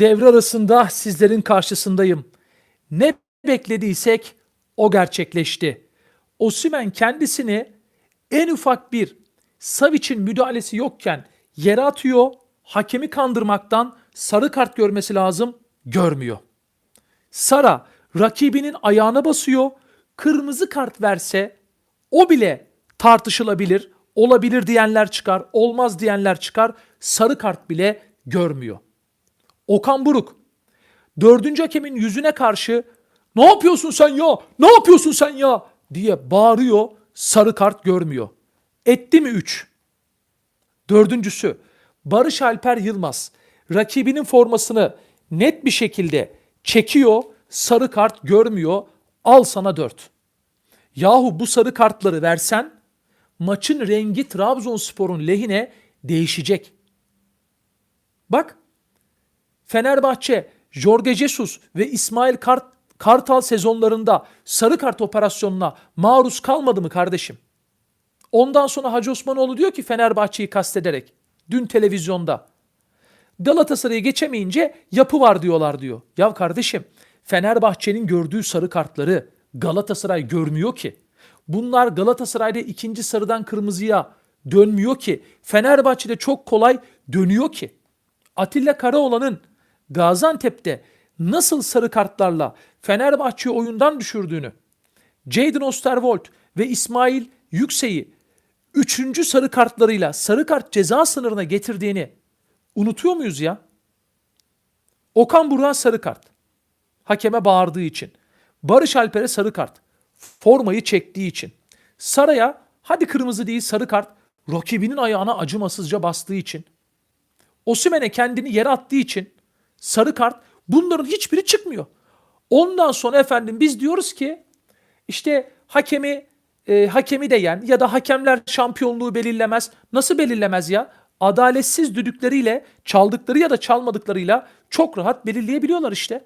devre arasında sizlerin karşısındayım. Ne beklediysek o gerçekleşti. Osimhen kendisini en ufak bir Savic'in müdahalesi yokken yere atıyor. Hakemi kandırmaktan sarı kart görmesi lazım. Görmüyor. Sara rakibinin ayağına basıyor. Kırmızı kart verse o bile tartışılabilir. Olabilir diyenler çıkar, olmaz diyenler çıkar. Sarı kart bile görmüyor. Okan Buruk dördüncü hakemin yüzüne karşı ne yapıyorsun sen ya? Ne yapıyorsun sen ya? diye bağırıyor. Sarı kart görmüyor. Etti mi 3? Dördüncüsü Barış Alper Yılmaz rakibinin formasını net bir şekilde çekiyor. Sarı kart görmüyor. Al sana 4. Yahu bu sarı kartları versen maçın rengi Trabzonspor'un lehine değişecek. Bak Fenerbahçe, Jorge Jesus ve İsmail Kart, Kartal sezonlarında sarı kart operasyonuna maruz kalmadı mı kardeşim? Ondan sonra Hacı Osmanoğlu diyor ki Fenerbahçe'yi kastederek dün televizyonda Galatasaray'ı geçemeyince yapı var diyorlar diyor. Ya kardeşim Fenerbahçe'nin gördüğü sarı kartları Galatasaray görmüyor ki. Bunlar Galatasaray'da ikinci sarıdan kırmızıya dönmüyor ki. Fenerbahçe'de çok kolay dönüyor ki. Atilla Karaoğlan'ın Gaziantep'te nasıl sarı kartlarla Fenerbahçe'yi oyundan düşürdüğünü, Jadon Osterwold ve İsmail Yüksek'i üçüncü sarı kartlarıyla sarı kart ceza sınırına getirdiğini unutuyor muyuz ya? Okan Buruk'a sarı kart. Hakeme bağırdığı için. Barış Alper'e sarı kart. Formayı çektiği için. Saraya hadi kırmızı değil sarı kart. Rakibinin ayağına acımasızca bastığı için. Osimhen'e kendini yere attığı için sarı kart bunların hiçbiri çıkmıyor. Ondan sonra efendim biz diyoruz ki işte hakemi e, hakemi de yen ya da hakemler şampiyonluğu belirlemez. Nasıl belirlemez ya? Adaletsiz düdükleriyle çaldıkları ya da çalmadıklarıyla çok rahat belirleyebiliyorlar işte.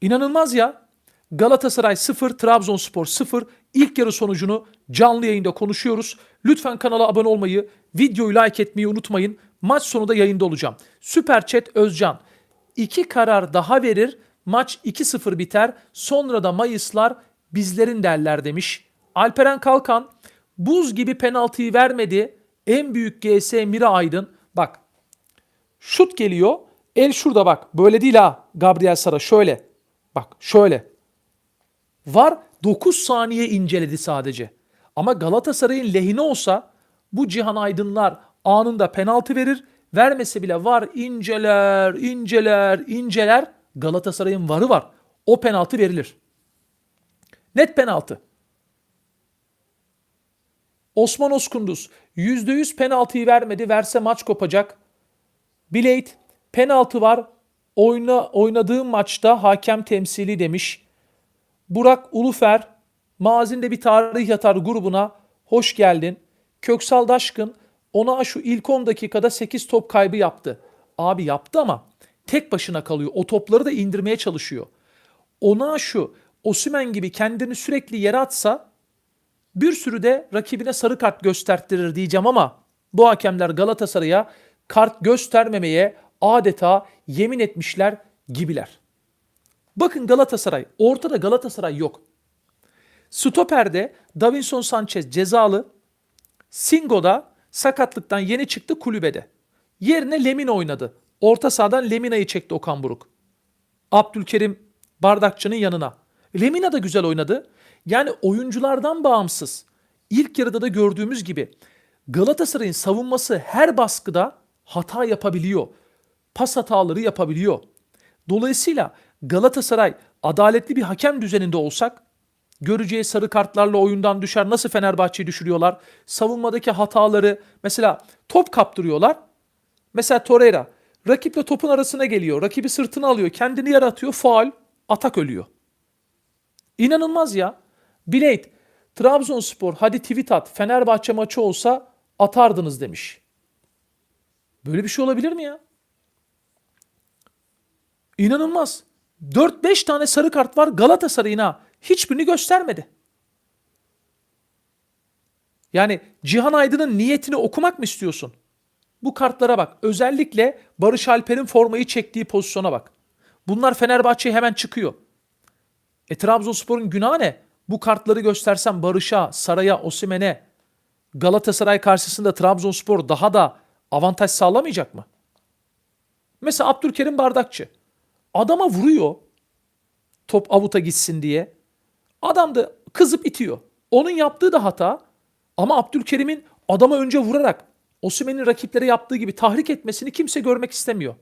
İnanılmaz ya. Galatasaray 0, Trabzonspor 0. İlk yarı sonucunu canlı yayında konuşuyoruz. Lütfen kanala abone olmayı, videoyu like etmeyi unutmayın. Maç sonu da yayında olacağım. Süper Chat Özcan. İki karar daha verir. Maç 2-0 biter. Sonra da Mayıslar bizlerin derler demiş. Alperen Kalkan buz gibi penaltıyı vermedi. En büyük GS Mira Aydın. Bak şut geliyor. El şurada bak. Böyle değil ha. Gabriel Sara şöyle. Bak şöyle. Var 9 saniye inceledi sadece. Ama Galatasaray'ın lehine olsa bu Cihan Aydınlar anında penaltı verir. Vermese bile var inceler, inceler, inceler. Galatasaray'ın varı var. O penaltı verilir. Net penaltı. Osman Oskunduz %100 penaltıyı vermedi. Verse maç kopacak. Bilate penaltı var. Oyna, oynadığım maçta hakem temsili demiş. Burak Ulufer mazinde bir tarih yatar grubuna hoş geldin. Köksal Daşkın ona şu ilk 10 dakikada 8 top kaybı yaptı. Abi yaptı ama tek başına kalıyor. O topları da indirmeye çalışıyor. Ona şu Osümen gibi kendini sürekli yere atsa bir sürü de rakibine sarı kart gösterttirir diyeceğim ama bu hakemler Galatasaray'a kart göstermemeye adeta yemin etmişler gibiler. Bakın Galatasaray, ortada Galatasaray yok. Stoper'de Davinson Sanchez cezalı, Singo'da sakatlıktan yeni çıktı kulübede. Yerine Lemina oynadı. Orta sahadan Lemina'yı çekti Okan Buruk. Abdülkerim Bardakçı'nın yanına. Lemina da güzel oynadı. Yani oyunculardan bağımsız. İlk yarıda da gördüğümüz gibi Galatasaray'ın savunması her baskıda hata yapabiliyor. Pas hataları yapabiliyor. Dolayısıyla Galatasaray adaletli bir hakem düzeninde olsak göreceği sarı kartlarla oyundan düşer. Nasıl Fenerbahçe'yi düşürüyorlar? Savunmadaki hataları mesela top kaptırıyorlar. Mesela Torreira rakiple topun arasına geliyor. Rakibi sırtına alıyor. Kendini yaratıyor. Faal. Atak ölüyor. İnanılmaz ya. Bilate Trabzonspor hadi tweet at. Fenerbahçe maçı olsa atardınız demiş. Böyle bir şey olabilir mi ya? İnanılmaz. 4-5 tane sarı kart var Galatasaray'ın ha. Hiçbirini göstermedi. Yani Cihan Aydın'ın niyetini okumak mı istiyorsun? Bu kartlara bak. Özellikle Barış Alper'in formayı çektiği pozisyona bak. Bunlar Fenerbahçe'ye hemen çıkıyor. E Trabzonspor'un günahı ne? Bu kartları göstersem Barış'a, Saray'a, Osimen'e, Galatasaray karşısında Trabzonspor daha da avantaj sağlamayacak mı? Mesela Abdülkerim Bardakçı. Adama vuruyor. Top avuta gitsin diye. Adam da kızıp itiyor. Onun yaptığı da hata. Ama Abdülkerim'in adama önce vurarak Osimhen'in rakiplere yaptığı gibi tahrik etmesini kimse görmek istemiyor.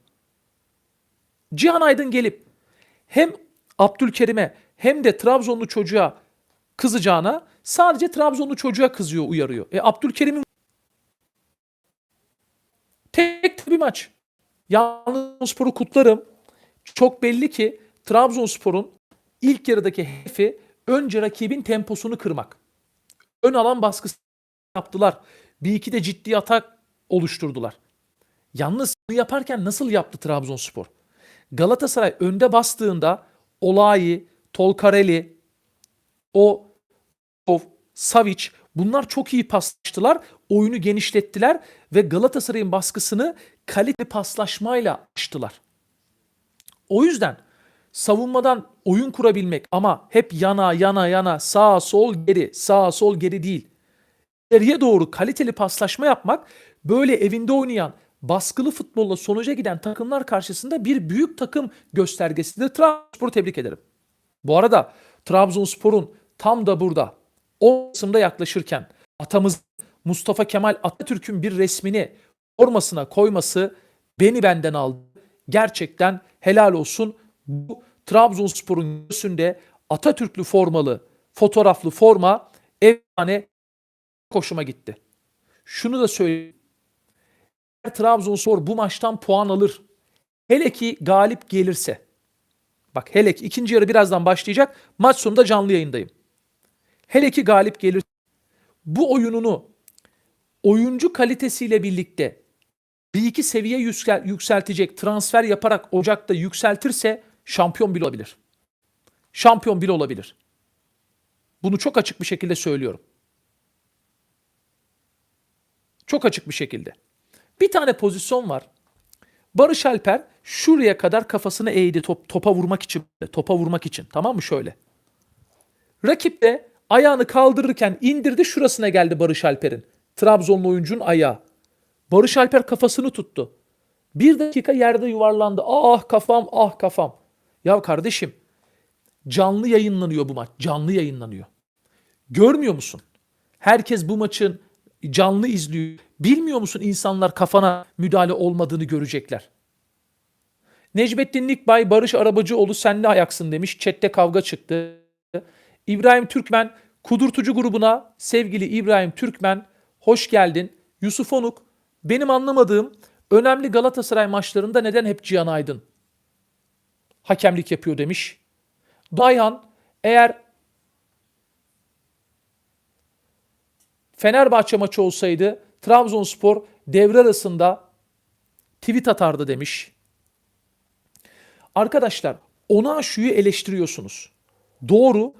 Cihan Aydın gelip hem Abdülkerim'e hem de Trabzonlu çocuğa kızacağına sadece Trabzonlu çocuğa kızıyor, uyarıyor. E Abdülkerim'in tek bir maç. Yalnız sporu kutlarım. Çok belli ki Trabzonspor'un ilk yarıdaki hedefi önce rakibin temposunu kırmak. Ön alan baskısı yaptılar. Bir iki de ciddi atak oluşturdular. Yalnız bunu yaparken nasıl yaptı Trabzonspor? Galatasaray önde bastığında Olayi, Tolkareli, o Savic bunlar çok iyi paslaştılar. Oyunu genişlettiler ve Galatasaray'ın baskısını kaliteli paslaşmayla açtılar. O yüzden savunmadan oyun kurabilmek ama hep yana yana yana sağ sol geri sağ sol geri değil. İleriye doğru kaliteli paslaşma yapmak böyle evinde oynayan baskılı futbolla sonuca giden takımlar karşısında bir büyük takım göstergesidir. Trabzonspor'u tebrik ederim. Bu arada Trabzonspor'un tam da burada 10 Kasım'da yaklaşırken atamız Mustafa Kemal Atatürk'ün bir resmini formasına koyması beni benden aldı. Gerçekten helal olsun. Bu Trabzonspor'un göğsünde Atatürklü formalı, fotoğraflı forma efsane hoşuma gitti. Şunu da söyleyeyim. Eğer Trabzonspor bu maçtan puan alır, hele ki galip gelirse, bak hele ki ikinci yarı birazdan başlayacak, maç sonunda canlı yayındayım. Hele ki galip gelir, bu oyununu oyuncu kalitesiyle birlikte bir iki seviye yüksel- yükseltecek transfer yaparak Ocak'ta yükseltirse şampiyon bile olabilir. Şampiyon bile olabilir. Bunu çok açık bir şekilde söylüyorum. Çok açık bir şekilde. Bir tane pozisyon var. Barış Alper şuraya kadar kafasını eğdi top, topa vurmak için. Topa vurmak için. Tamam mı? Şöyle. Rakip de ayağını kaldırırken indirdi şurasına geldi Barış Alper'in. Trabzonlu oyuncunun ayağı. Barış Alper kafasını tuttu. Bir dakika yerde yuvarlandı. Ah kafam ah kafam. Ya kardeşim canlı yayınlanıyor bu maç. Canlı yayınlanıyor. Görmüyor musun? Herkes bu maçın canlı izliyor. Bilmiyor musun insanlar kafana müdahale olmadığını görecekler. Necmettin Nikbay, Barış Arabacıoğlu sen ne ayaksın demiş. Chat'te kavga çıktı. İbrahim Türkmen, Kudurtucu grubuna sevgili İbrahim Türkmen hoş geldin. Yusuf Onuk, benim anlamadığım önemli Galatasaray maçlarında neden hep Cihan Aydın hakemlik yapıyor demiş. Dayhan eğer Fenerbahçe maçı olsaydı Trabzonspor devre arasında tweet atardı demiş. Arkadaşlar Onaşu'yu eleştiriyorsunuz. Doğru.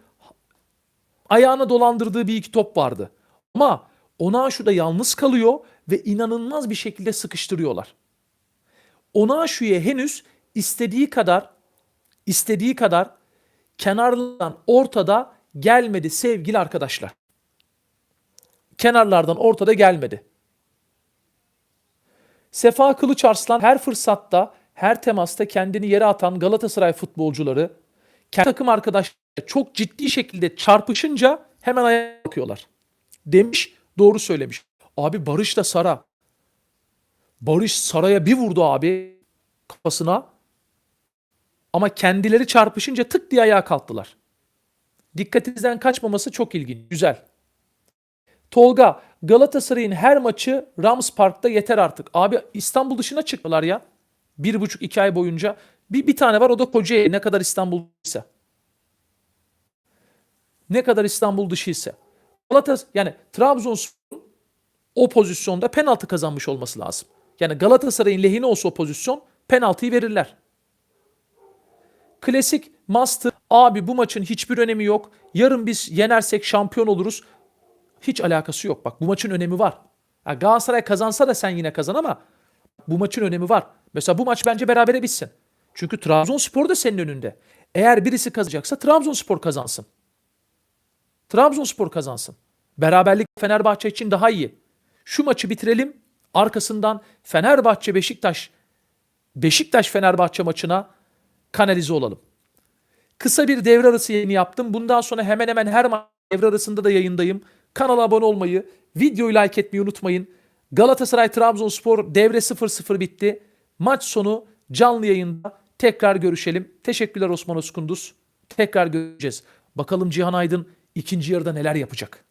Ayağına dolandırdığı bir iki top vardı. Ama Onaşu da yalnız kalıyor ve inanılmaz bir şekilde sıkıştırıyorlar. Onaşu'ya henüz istediği kadar istediği kadar kenarlardan ortada gelmedi sevgili arkadaşlar. Kenarlardan ortada gelmedi. Sefa Kılıç Arslan her fırsatta, her temasta kendini yere atan Galatasaray futbolcuları kendi takım arkadaşları çok ciddi şekilde çarpışınca hemen ayağa kalkıyorlar. Demiş, doğru söylemiş. Abi Barış da Sara. Barış Sara'ya bir vurdu abi kafasına. Ama kendileri çarpışınca tık diye ayağa kalktılar. Dikkatinizden kaçmaması çok ilginç. Güzel. Tolga, Galatasaray'ın her maçı Rams Park'ta yeter artık. Abi İstanbul dışına çıktılar ya. Bir buçuk iki ay boyunca. Bir, bir tane var o da Kocaeli. Ne kadar İstanbul ise. Ne kadar İstanbul dışı ise. Galatasaray yani Trabzonspor o pozisyonda penaltı kazanmış olması lazım. Yani Galatasaray'ın lehine olsa o pozisyon penaltıyı verirler. Klasik master abi bu maçın hiçbir önemi yok. Yarın biz yenersek şampiyon oluruz. Hiç alakası yok. Bak bu maçın önemi var. Ya Galatasaray kazansa da sen yine kazan ama Bu maçın önemi var. Mesela bu maç bence berabere bitsin. Çünkü Trabzonspor da senin önünde. Eğer birisi kazanacaksa Trabzonspor kazansın. Trabzonspor kazansın. Beraberlik Fenerbahçe için daha iyi. Şu maçı bitirelim. Arkasından Fenerbahçe Beşiktaş Beşiktaş Fenerbahçe maçına kanalize olalım. Kısa bir devre arası yayını yaptım. Bundan sonra hemen hemen her devre arasında da yayındayım. Kanala abone olmayı, videoyu like etmeyi unutmayın. Galatasaray Trabzonspor devre 0-0 bitti. Maç sonu canlı yayında tekrar görüşelim. Teşekkürler Osman Özkunduz. Tekrar göreceğiz. Bakalım Cihan Aydın ikinci yarıda neler yapacak.